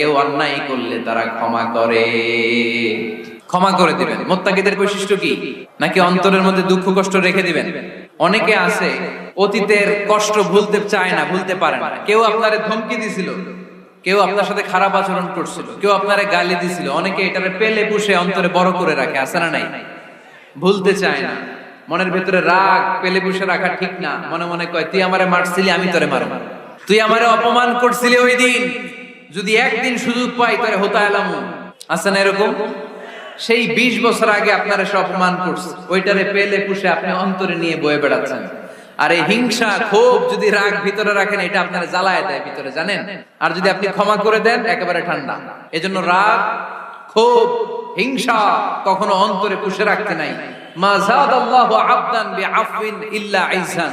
কেউ অন্যায় করলে তারা ক্ষমা করে। ক্ষমা করে দিবেন। মোত্তাকিদের বৈশিষ্ট্য কি? নাকি অন্তরের মধ্যে দুঃখ, কষ্ট রেখে দিবেন? অনেকে আছে, অতীতের কষ্ট ভুলতে চায় না, ভুলতে পারে না। কেউ আপনারে ধমকি দিছিল, কেউ আপনার সাথে খারাপ আচরণ করছিল, কেউ আপনারে গালি দিছিল। অনেকে এটারে পেলে পুষে অন্তরে বড় করে রাখে, আছে না নাই? ভুলতে চায় না। মনের ভেতরে রাগ, পেলে পুষে রাখা ঠিক না। মনে মনে কয়, তুই আমারে মারছিলি, আমি তোরে মারব। তুই আমারে অপমান করছিলি ওই দিন। যদি একদিন সুযোগ পাই তোরে হতা এলাম আছে এরকম? সেই বিশ বছর আগে আপনারা সে অপমান করছে। ওইটারে পেলে পুষে আপনি অন্তরে নিয়ে বয়ে বেড়াচ্ছেন। আর এই হিংসা, ক্ষোভ যদি রাগ ভিতরে রাখেন, এটা আপনার জ্বালায় দেয় ভিতরে, জানেন? আর যদি আপনি ক্ষমা করে দেন, একেবারে ঠান্ডা। এজন্য রাগ, ক্ষোভ, হিংসা কখনো অন্তরে পুষে রাখতে নাই। মা জাদাল্লাহু আবদান বিআফওয়িন ইল্লা আইসান।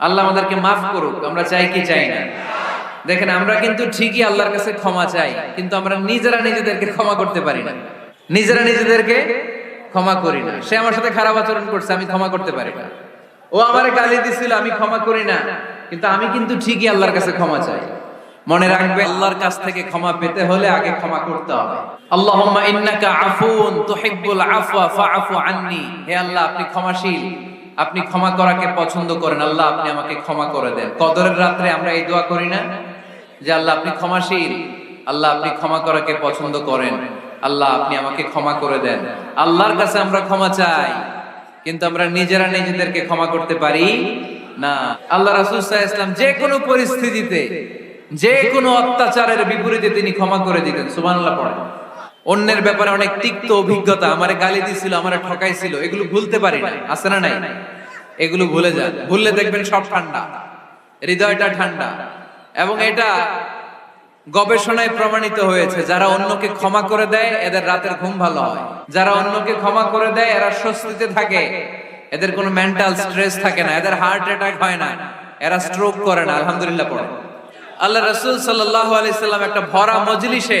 আল্লাহ আমাদেরকে মাফ করুক, আমরা চাই কি চাই না। দেখেন, আমরা কিন্তু ঠিকই আল্লাহর কাছে ক্ষমা চাই, কিন্তু আমরা নিজেরা নিজেদেরকে ক্ষমা করতে পারি না। নিজেরা নিজেদেরকে ক্ষমা করি না। সে আমার সাথে খারাপ আচরণ করছে, আমি ক্ষমা করতে পারি না। ও আমারে গালি দিছিল, আমি ক্ষমা করি না, কিন্তু আমি কিন্তু ঠিকই আল্লাহর কাছে ক্ষমা চাই। মনে রাখবে, আল্লাহর কাছ থেকে ক্ষমা পেতে হলে আগে ক্ষমা করতে হবে। আল্লাহুম্মা ইন্নাকা আফুন তুহিব্বুল আফওয়া ফাআফু আন্নি। হে আল্লাহ, আপনি ক্ষমাশীল। আপনি ক্ষমা করাকে পছন্দ করেন, আল্লাহ আপনি আমাকে ক্ষমা করে দেন। কদরের রাত্রে আমরা এই দোয়া করি না যে, আল্লাহ আপনি ক্ষমাশীল, আল্লাহ আপনি ক্ষমা করাকে পছন্দ করেন, আল্লাহ আপনি আমাকে ক্ষমা করে দেন। আল্লাহর কাছে আমরা ক্ষমা চাই, কিন্তু আমরা নিজেরা নিজেদেরকে ক্ষমা করতে পারি না। আল্লাহ সাল্লাল্লাহু ইসলাম যে কোনো পরিস্থিতিতে, যে কোনো অত্যাচারের বিপরীতে তিনি ক্ষমা করে দিতেন। সুবহানাল্লাহ পড়ে অন্যের ব্যাপারে অনেক তিক্ত অভিজ্ঞতা, আমারে গালি দিছিল, আমারে ঠকাইছিল, এগুলো ভুলতে পারি না, আছে না নাই? এগুলো ভুলে যান, ভুললে দেখবেন সব ঠান্ডা, হৃদয়টা ঠান্ডা। এবং এটা গবেষণায় প্রমাণিত হয়েছে, যারা অন্যকে ক্ষমা করে দেয়, এদের রাতের ঘুম ভালো হয়। যারা অন্যকে ক্ষমা করে দেয়, এরা স্বস্তিতে থাকে। এদের কোনো মেন্টাল স্ট্রেস থাকে না, এদের হার্ট অ্যাটাক হয় না, এরা স্ট্রোক করে না, আলহামদুলিল্লাহ পড়ে। আল্লাহ রসুল সাল্লাহ আলাইসাল্লাম একটা ভরা মজলিসে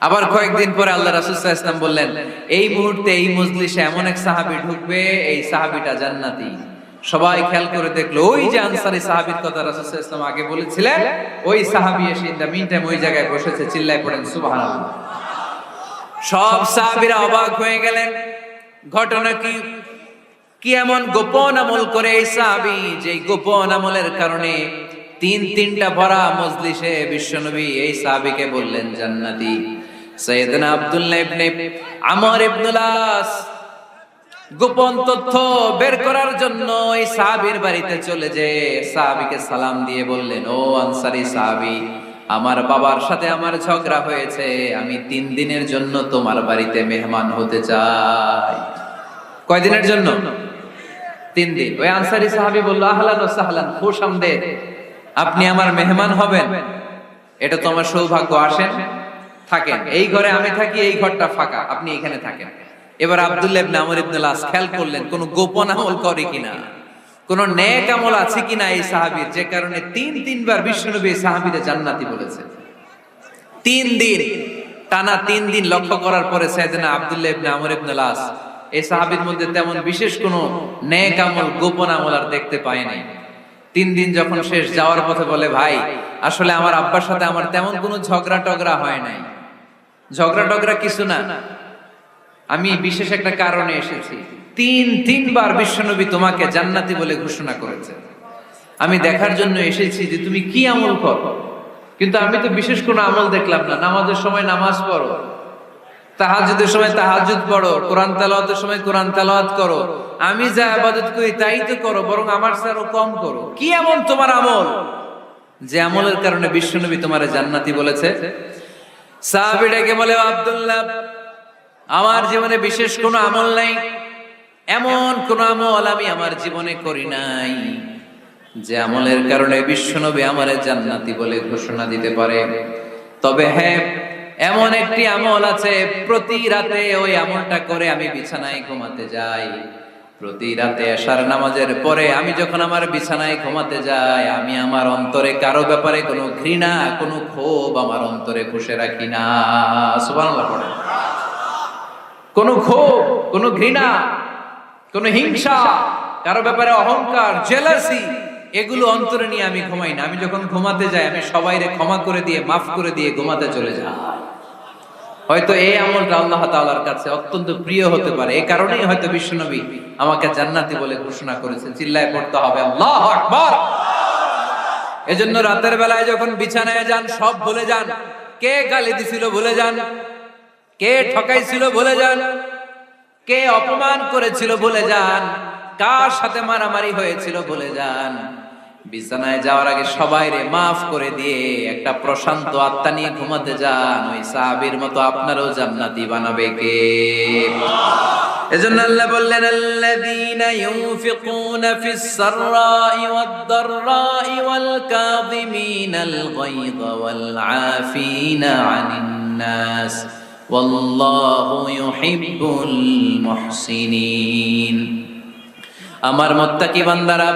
আবার কয়েকদিন পরে আল্লাহ রাসূল ওয়াসাল্লাম বললেন, এই মুহূর্তে এই মজলিসে এমন এক সাহাবী ঢুকবে, এই সাহাবিটা জান্নাতি। সবাই খেয়াল করে দেখল, ওই যে আনসারি সাহাবীর কথা রাসূল ওয়াসাল্লাম আগে বলেছিলেন, ওই সাহাবী এসে ইন দ্য মিন টাইম ওই জায়গায় বসেছে, চিল্লায় পড়েন, সুবহানাল্লাহ। সব সাহাবিরা অবাক হয়ে গেলেন। ঘটনা কি? কি এমন গোপন আমল করে এই সাহাবী যে গোপন আমলের কারণে তিন তিনটা ভরা মজলিসে বিশ্বনবী এই সাহাবীকে বললেন, জান্নাতি। সৈয়দনা আব্দুল্লাহ ইবনে আমর ইবনুল আস গোপন তথ্য বের করার জন্য এই সাহাবীর বাড়িতে চলে যে সাহাবীকে সালাম দিয়ে বললেন, ও আনসারি সাহাবী, আমার বাবার সাথে আমার ঝগড়া হয়েছে, আমি তিন দিনের জন্য তোমার বাড়িতে মেহমান হতে চাই। কয়দিনের জন্য? তিন দিন। ওই আনসারি সাহাবী বলল, আহলান ও সাহলান খুশ আমদের আপনি আমার মেহমান হবেন, এটা তো আমার সৌভাগ্য, আসেন। থাকেন। এই ঘরে আমি থাকি এই ঘরটা ফাঁকা। আপনি এখানে থাকেন। এবার আব্দুল্লাহ ইবনে আমর ইবনে লাস খেয়াল করলেন কোন গোপন আমল করে কিনা? কোন? নেক আমল আছে কিনা এই সাহাবীর? যে কারণে তিন তিনবার বিশ্বনবী এই সাহাবীরে জান্নাতি বলেছে। তিন দিন টানা তিন দিন লক্ষ্য করার পরে সাইয়েদনা আব্দুল্লাহ ইবনে আমর ইবনে লাস এই সাহাবীর মধ্যে তেমন বিশেষ কোনো নেক আমল গোপন আমল আর দেখতে পায় নাই। তিন দিন যখন শেষ যাওয়ার পথে বলে ভাই আসলে আমার আব্বার সাথে আমার তেমন কোনো ঝগড়া টগড়া হয় নাই। ঝগড়া টগড়া কিছু না। আমি বিশেষ একটা কারণে এসেছি। তিন, তিনবার বিশ্বনবী তোমাকে জান্নাতি বলে ঘোষণা করেছে। আমি দেখার জন্য এসেছি যে তুমি কি আমল করো। কিন্তু আমি তো বিশেষ কোনো আমল দেখলাম না। নামাজের সময় নামাজ পড়ো। তাহাজুদের সময় তাহাজুদ পড়ো। কোরআন তেলাওয়াতের সময় কোরআন তালাওয়াত করো। আমি যা আবাদত করি তাই তো করো, বরং আমার স্যারও কম করো। কি এমন তোমার আমল? যে আমলের কারণে বিশ্বনবী তোমার জান্নাতি বলেছে। সাহাবী ডেকে বলে আব্দুল্লাহ, আমার জীবনে বিশেষ কোনো আমল নাই। এমন কোন আমল আমি আমার জীবনে করি নাই, যে আমলের কারণে বিশ্বনবী আমার জান্নাতি বলে ঘোষণা দিতে পারে। তবে হ্যাঁ এমন একটি আমল আছে, প্রতি রাতে ওই আমলটা করে আমি বিছানায় ঘুমাতে যাই। প্রতি রাতে আসার নামাজের পরে আমি যখন আমার বিছানায় ঘুমাতে যাই, আমি আমার অন্তরে কারও ব্যাপারে কোনো ঘৃণা, কোনো ক্ষোভ আমার অন্তরে পুষে রাখি না। সুবহানাল্লাহ কোনো ক্ষোভ, কোনো ঘৃণা, কোনো হিংসা, কারও ব্যাপারে অহংকার জেলাসি এগুলো অন্তরে নিয়ে আমি ঘুমাই না। আমি যখন ঘুমাতে যাই, আমি সবাইরে ক্ষমা করে দিয়ে, মাফ করে দিয়ে ঘুমাতে চলে যাই। হয়তো এই আমলটা আল্লাহ তাআলার কাছে অত্যন্ত প্রিয় হতে পারে। এই কারণেই হয়তো বিশ্বনবী আমাকে জান্নাতি বলে ঘোষণা করেছে চিল্লায় পড়তে হবে, আল্লাহ আকবার! এজন্য রাতের বেলায় যখন বিছানায় যান, সব ভুলে যান। কে গালি দিছিল ভুলে যান। কে ঠকাইছিল ভুলে যান। কে অপমান করেছিল ভুলে যান। কার সাথে মারামারি হয়েছিল ভুলে যান। বিছানায় যাওয়ার আগে সবাই রে মাফ করে দিয়ে একটা প্রশান্ত আত্মা নিয়ে ঘুমাতে যান। ওই সাহাবীর মতো আপনারও জান্নাতি বানাবে কে? এজন্য আল্লাহ বললেন, আল্লাযীনা ইউনফিকুনা ফিস সাররাই ওয়াদ দাররাই ওয়াল কাযিমিনাল গায়য ওয়াল আফিনা আনিন নাস। ওয়াল্লাহু ইউহিব্বুল মুহসিনিন। আমার মোত্তাকি বান্দারা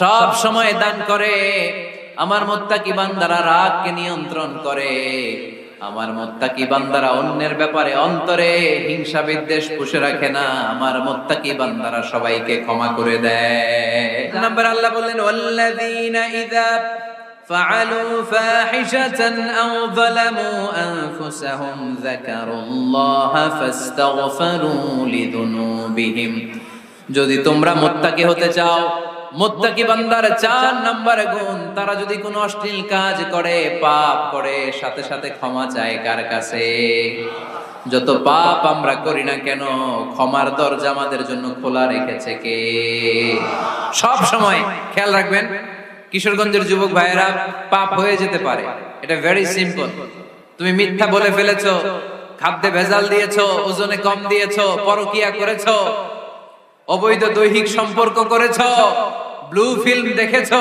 সব সময় দান করে। আমার মোত্তাকি বান্দারা রাগকে নিয়ন্ত্রণ করে। আমার মোত্তাকি বান্দারা অন্যের ব্যাপারে অন্তরে হিংসা বিদ্বেষ পুষে রাখে না। আমার মোত্তাকি বান্দারা সবাইকে ক্ষমা করে দেয়। নাম্বার আল্লাহ বললেন, ওয়াল্লাযীনা ইযা ফাআলু ফাহিশাতান আও যালামু আনফুসাহুম যাকারুল্লাহা ফাস্তাগফিরু লিযুনুবিহিম। যদি তোমরা মোত্তাকি হতে চাও মোত্তাকি বান্দার চার নাম্বার গুণ, তারা যদি কোনো অশ্লীল কাজ করে, পাপ করে, সাথে সাথে ক্ষমা চায় কার কাছে? যত পাপ আমরা করি না কেন, ক্ষমার দরজা আমাদের জন্য খোলা রেখেছে কে? সব সময় খেয়াল রাখবেন, কিশোরগঞ্জের যুবক ভাইয়েরা, পাপ হয়ে যেতে পারে। এটা ভেরি সিম্পল তুমি মিথ্যা বলে ফেলেছো, খাদ্যে ভেজাল দিয়েছ, ওজনে কম দিয়েছ, পরকিয়া করেছ অবৈধ দৈহিক সম্পর্ক করেছ ব্লু ফিল্ম দেখেছ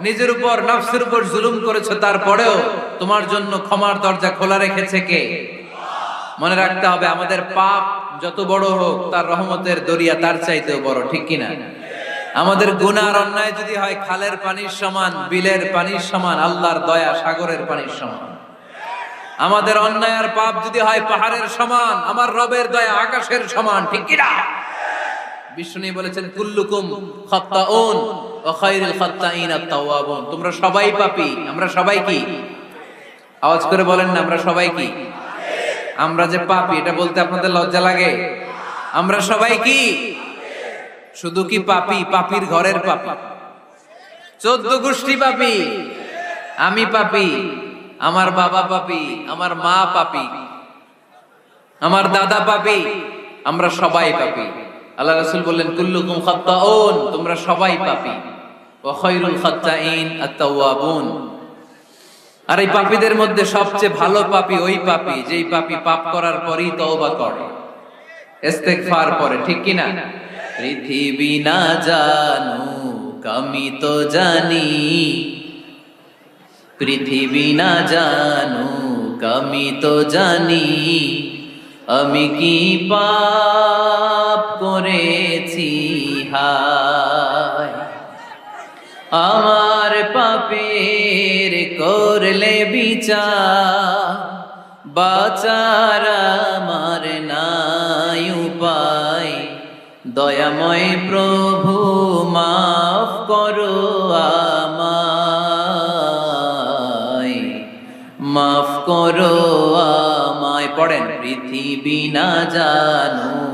নিজের উপর নফসের উপর জুলুম করেছ তারপরেও তোমার জন্য ক্ষমার দরজা খোলা রেখেছে কে? মনে রাখতে হবে আমাদের পাপ যত বড় হোক তার রহমতের দরিয়া তার চাইতেও বড় ঠিক কিনা? আমাদের গুনার অন্যায় যদি হয় খালের পানির সমান বিলের পানির সমান আল্লাহর দয়া সাগরের পানির সমান। আমাদের অন্যায় আর পাপ যদি হয় পাহাড়ের সমান আমার রবের দয়া আকাশের সমান ঠিক কিনা? বিষ্ণু বলেছেন, কুল্লুকুম খাত্তাউন ওয়া খায়রুল খাত্তাইন আত-তাওয়াবুন তোমরা সবাই পাপী, আমরা সবাই কি? আওয়াজ করে বলেন না, আমরা সবাই কি? আমরা যে পাপী, এটা বলতে আপনাদের লজ্জা লাগে? আমরা সবাই কি? শুধু কি পাপী? পাপীর ঘরের পাপী। চোদ্দ গোষ্ঠী পাপী। আমি পাপী, আমার বাবা পাপী, আমার মা পাপী, আমার দাদা পাপী, আমরা সবাই পাপী। আল্লাহ রাসূল বললেন, কুল্লুকুম খাত্তাউন, তোমরা সবাই পাপী। ওয়া খায়রুল খাত্তাইন আত-তাওয়াবুন। আর এই পাপীদের মধ্যে সবচেয়ে ভালো পাপী ওই পাপী, যেই পাপী পাপ করার পরই তওবা করে। ইস্তেগফার করে, ঠিক কি না? পৃথিবী না জানু আমি তো জানি। পৃথিবী না জানু আমি তো জানি। আমি কি পাপ করেছি, হায়। আমার পাপের করলে বিচার, বাচার আমার নাই উপায়। দয়াময় প্রভু, মাফ করো মাফ করো আমায়। পড়েন, পৃথিবী না জানো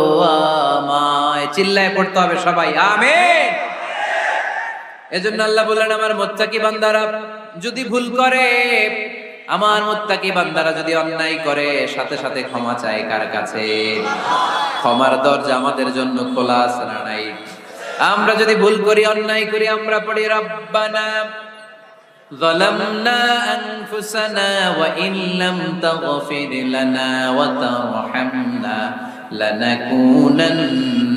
চিল্লায় পড়তে হবে সবাই আমেন এজন্য আল্লাহ বললেন আমার মোত্তাকি বান্দারা যদি ভুল করে আমার মোত্তাকি বান্দারা যদি অন্যায় করে সাথে সাথে ক্ষমা চায় কার কাছে ক্ষমার দরজা আমাদের জন্য খোলা আছে না নাই আমরা যদি ভুল করি অন্যায় করি আমরা পড়ি রব্বানা ظلمنا أنفسنا وإن لم تغفر لنا وترحمنا لنكونن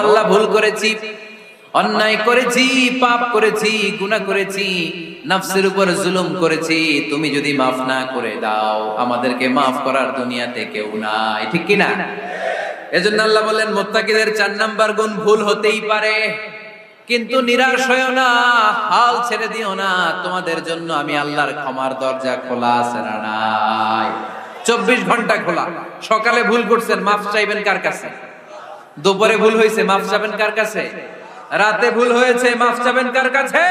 আল্লাহ, ভুল করেছি, অন্যায় করেছি, পাপ করেছি, গুনাহ করেছি, নফসের উপর জুলুম করেছি, তুমি যদি মাফ না করে দাও, আমাদেরকে মাফ করার দুনিয়াতে কেউ নাই, ঠিক কিনা? এজন্য আল্লাহ বলেন, মোত্তাকিদের চার নাম্বার গুণ ভুল হতেই পারে, কিন্তু নিরাশ হয়েও না, হাল ছেড়ে দিও না, তোমাদের জন্য আমি আল্লাহর ক্ষমার দরজা খোলা আছে না নাই। চব্বিশ ঘণ্টা খোলা। সকালে ভুল করছেন, মাফ চাইবেন কার কাছে? দুপুরে ভুল হয়েছে, মাফ চাবেন কার কাছে? রাতে ভুল হয়েছে, মাফ চাবেন কার কাছে?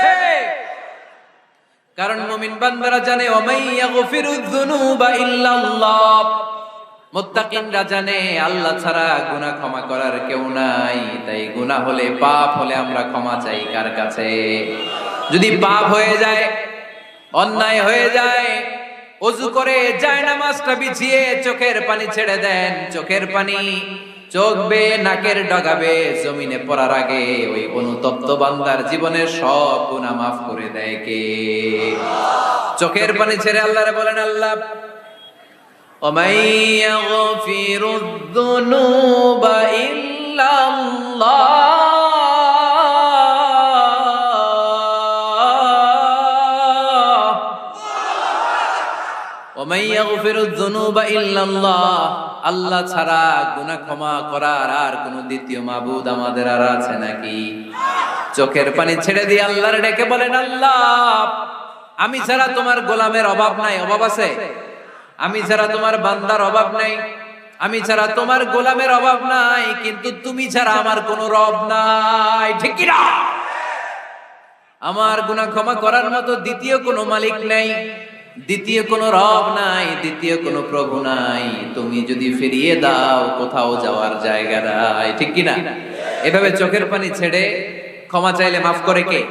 কারণ মুমিন বান্দারা জানে যুনুবা ইল্লাল্লাহ। মুত্তাকিনরা জানে, আল্লাহ ছাড়া গুনাহ ক্ষমা করার কেউ নাই। তাই গুনাহ হলে পাপ হলে আমরা ক্ষমা চাই কার কাছে? যদি পাপ হয়ে যায়, অন্যায় হয়ে যায় অজু করে যায় নামাজটা বিছিয়ে চোখের পানি ছেড়ে দেন চোখের পানি চোখ বে নাকের ডগাবে জমিনে পড়ার আগে ওই অনুতপ্ত বান্দার জীবনের সব গুনাহ মাফ করে দেয় কে চোখের পানি ছেড়ে আল্লাহরে বলেন আল্লাহ ومن يغفر الذنوب إلا الله আল্লাহ ছাড়া গুনাহ ক্ষমা করার আর কোন দ্বিতীয় মাবুদ আমাদের আর আছে নাকি? চোখের পানি ছেড়ে দিয়ে আল্লাহর ডেকে বলেন, আল্লাহ, আমি ছাড়া তোমার গোলামের অভাব নাই, অভাব আছে? আমি ছাড়া তোমার বান্দার অভাব নাই, আমি ছাড়া তোমার গোলামের অভাব নাই, কিন্তু তুমি ছাড়া আমার কোনো রব নাই। ঠিক না আমার গুনাহ ক্ষমা করার মতো দ্বিতীয় কোনো মালিক নাই। দ্বিতীয় কোনো রব নাই, দ্বিতীয় কোনো প্রভু নাই। তুমি যদি ফিরিয়ে দাও, কোথাও যাওয়ার জায়গা নাই। ঠিক কি না এভাবে চোখের পানি ছেড়ে ক্ষমা চাইলে মাফ করে কে?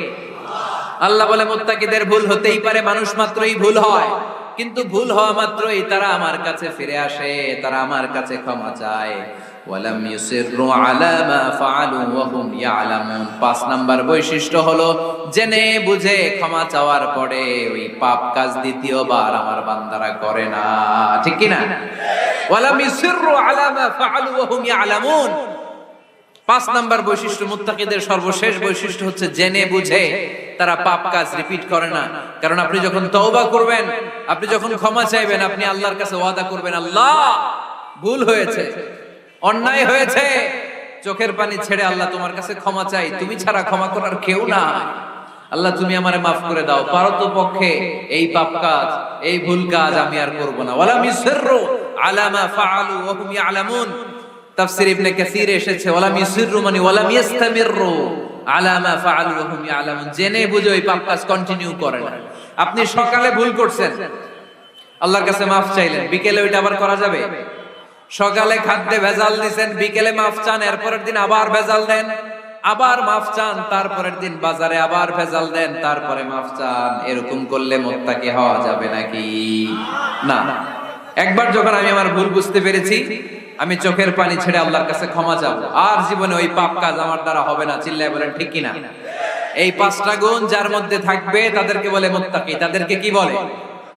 আল্লাহ বলে, মোত্তাকিদের ভুল হতেই পারে, মানুষ মাত্রই ভুল হয়। কিন্তু ভুল হওয়া মাত্রই তারা আমার কাছে ফিরে আসে, তারা আমার কাছে ক্ষমা চায়। ওয়ালাম ইউসিররু আলা মা ফাআলু ওয়া হুম ইয়ালামুন। পাঁচ নাম্বার বৈশিষ্ট্য হলো, জেনে বুঝে ক্ষমা চাওয়ার পরে ওই পাপ কাজ দ্বিতীয়বার আমার বান্দারা করে না। ঠিক কি না? ওয়ালাম ইউসিররু আলা মা ফাআলু ওয়া হুম ইয়ালামুন। পাঁচ নাম্বার বৈশিষ্ট্য মুত্তাকিদের সর্বশেষ বৈশিষ্ট্য হচ্ছে, জেনে বুঝে তারা পাপ কাজ রিপিট করে না। কারণ আপনি যখন তওবা করবেন, আপনি যখন ক্ষমা চাইবেন, আপনি আল্লাহর কাছে ওয়াদা করবেন, আল্লাহ ভুল হয়েছে। অন্যায় হয়েছে। চোখের পানি ছেড়ে আল্লাহ তোমার কাছে ক্ষমা চাই। তুমি ছাড়া ক্ষমা করার কেউ না আল্লাহ, তুমি আমারে মাফ করে দাও। পারত পক্ষে এই পাপ কাজ, এই ভুল কাজ আমি আর করব না। ওয়ালাম ইউসিররু আলা মা ফাআলু ওয়া হুম ইয়ালামুন। তাফসির ইবনে কাসির এসেছে ওয়ালাম ইউসিররু মানে ওয়ালাম ইস্তামিররু আলা মা ফাআলু ওয়া হুম ইয়ালামুন। জেনে বুঝে ওই পাপ কাজ কন্টিনিউ করে না। আপনি সকালে ভুল করছেন। আল্লাহর কাছে মাফ চাইলেন। বিকেলে ওইটা আবার করা যাবে? সকালে খাদ্যে ভেজাল দিছেন, বিকেলে মাফ চান, এরপরের দিন আবার ভেজাল দেন। আবার মাফ চান, তারপরের দিন বাজারে আবার ভেজাল দেন, তারপরে মাফ চান। এরকম করলে মোত্তাকি হওয়া যাবে নাকি? না। একবার যখন আমি আমার ভুল বুঝতে পেরেছি, আমি চোখের পানি ছেড়ে আল্লাহর কাছে ক্ষমা চাবো। আর জীবনে ওই পাপ কাজ আমার দ্বারা হবে না, চিল্লায় বলেন, ঠিক কিনা? এই পাঁচটা গুণ যার মধ্যে থাকবে, তাদেরকে বলে মোত্তাকি। তাদেরকে কি বলে?